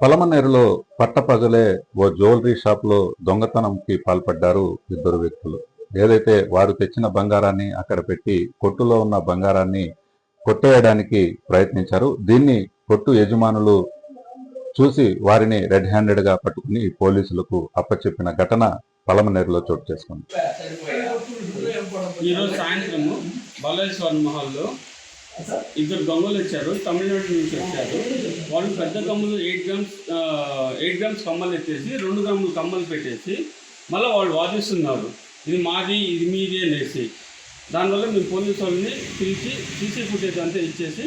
పలమనేరులో పట్టపగలే ఓ జ్యువెలరీ షాప్లో దొంగతనంకి పాల్పడ్డారు ఇద్దరు వ్యక్తులు. ఏదైతే వారు తెచ్చిన బంగారాన్ని అక్కడ పెట్టి కొట్టులో ఉన్న బంగారాన్ని కొట్టేయడానికి ప్రయత్నించారు దీన్ని కొట్టు యజమానులు చూసి వారిని రెడ్ హ్యాండెడ్గా పట్టుకుని పోలీసులకు అప్పచెప్పిన ఘటన పలమనేరులో చోటు చేసుకుంది. ఈరోజు సాయంత్రం బాలాజీ మహల్లో ఇద్దరు దొంగలు వచ్చారు తమిళనాడు నుంచి వచ్చారు. వాళ్ళు పెద్ద కమ్మలు ఎయిట్ గ్రామ్స్ ఎయిట్ గ్రామ్స్ కమ్మలు ఎత్తేసి రెండు గ్రాములు కమ్మలు పెట్టేసి మళ్ళీ వాళ్ళు వాదిస్తున్నారు. ఇది మాది ఇది మీది అనేసి. దానివల్ల మేము పోలీసు వాళ్ళని పిలిచి సీసీ ఫుటేజ్ అంతా ఇచ్చేసి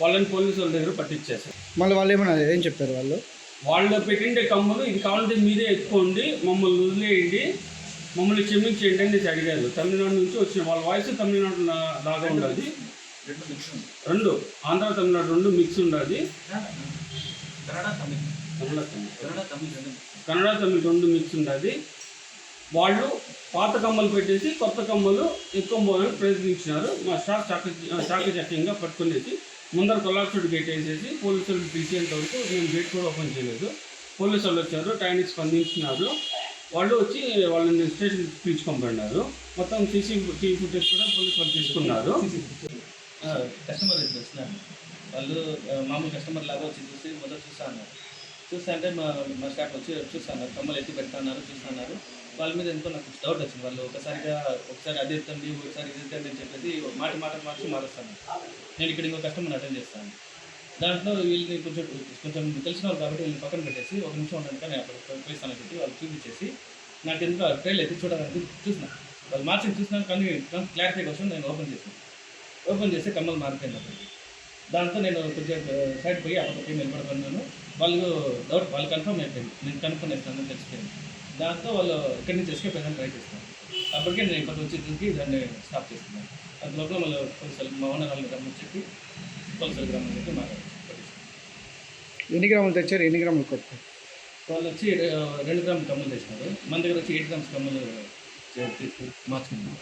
వాళ్ళని పోలీసు వాళ్ళ దగ్గర పట్టించేసాం మళ్ళీ వాళ్ళు ఏమన్నా ఏం చెప్పారు వాళ్ళు? వాళ్ళు పెట్టిండే కమ్మలు ఇది కావాలంటే మీరే ఎత్తుకోండి మమ్మల్ని వదిలేయండి మమ్మల్ని క్షమించేయండి అని అడిగారు. తమిళనాడు నుంచి వచ్చిన వాళ్ళ వాయిస్ తమిళనాడు లాగా ఉండదు రెండు ఆంధ్ర తమిళనాడు రెండు మిక్స్ ఉండదు కన్నడ తమిళ్. కన్నడ తమిళ్. కన్నడ తమిళ్ రెండు మిక్స్ ఉండదు వాళ్ళు పాత కమ్మలు పెట్టేసి కొత్త కమ్మలు ఎక్కువ మోదని ప్రయత్నించినారు. మా స్టాఫ్ చాక చాకచక్యంగా పట్టుకునేసి ముందర కొల్లాక్షుడు గేట్ వేసేసి పోలీసులు పిలిచేంత వరకు మేము గేట్ కూడా ఓపెన్ చేయలేదు. పోలీసు వాళ్ళు వచ్చారు టైంకి స్పందించినారు. వాళ్ళు వచ్చి వాళ్ళని స్టేషన్ పిలుచుకొని మొత్తం సీసీ టీవీ ఫుటేజ్ కూడా పోలీసు వాళ్ళు తీసుకున్నారు. కస్టమర్ ఇద్దరు వచ్చినారు వాళ్ళు మామూలు కస్టమర్ లాగా వచ్చి చూసి మొదట చూస్తా అన్నారు చూస్తా అంటే మా మా స్టాఫ్ వచ్చి చూస్తున్నారు. కమ్మలు ఎత్తి పెడతాన్నారు చూస్తున్నారు. వాళ్ళ మీద ఎంతో నాకు డౌట్ వచ్చింది. వాళ్ళు ఒకసారిగా ఒకసారి అది ఎత్తండి ఒకసారి ఇది ఎత్తండి అని చెప్పేసి మాట మాట మార్చి మారుస్తాను నేను ఇక్కడ ఇంకో కస్టమర్ అటెండ్ చేస్తాను. దాంట్లో వీళ్ళని కొంచెం కొంచెం తెలిసిన వాళ్ళు కాబట్టి వీళ్ళని పక్కన పెట్టేసి ఒక నిమిషం ఉండండి కానీ అక్కడ పోయిస్తానని చెప్పి వాళ్ళు చూపించేసి నాకు ఎందుకు ట్రైల్ ఎత్తి చూడాలని చూసిన. వాళ్ళు మార్చి చూసినాను కానీ క్లారిటీ కోసం నేను ఓపెన్ చేసాను ఓపెన్ చేసి కమ్మలు మారిపోయింది దాంతో నేను కొంచెం సైడ్ పోయి అప్పటికి నిలబడుకున్నాను. వాళ్ళు డౌట్ వాళ్ళు కన్ఫర్మ్ అయిపోయింది. నేను కన్ఫర్మ్ చేస్తానని తెలిసిపోయింది. దాంతో వాళ్ళు ఇక్కడి నుంచి ఎస్కేప్ ట్రై చేస్తాను అప్పటికే నేను ఇక్కడ వచ్చి చూసి దాన్ని స్టాప్ చేస్తున్నాను. అది లోపల మళ్ళీ పోలీసులు మా ఓనర్ వాళ్ళని రమ్మని చెప్పి పోలీసులు గ్రామం చెప్పి మాట్లాడారు. ఎన్ని గ్రాములు తెచ్చారు? ఎన్ని గ్రాములు కొట్టారు? వాళ్ళు వచ్చి రెండు గ్రాములు కమ్మలు తెచ్చినారు. మన దగ్గర వచ్చి ఎయిట్ గ్రామ్స్ కమ్మలు తీసుకు మార్చుకున్నాం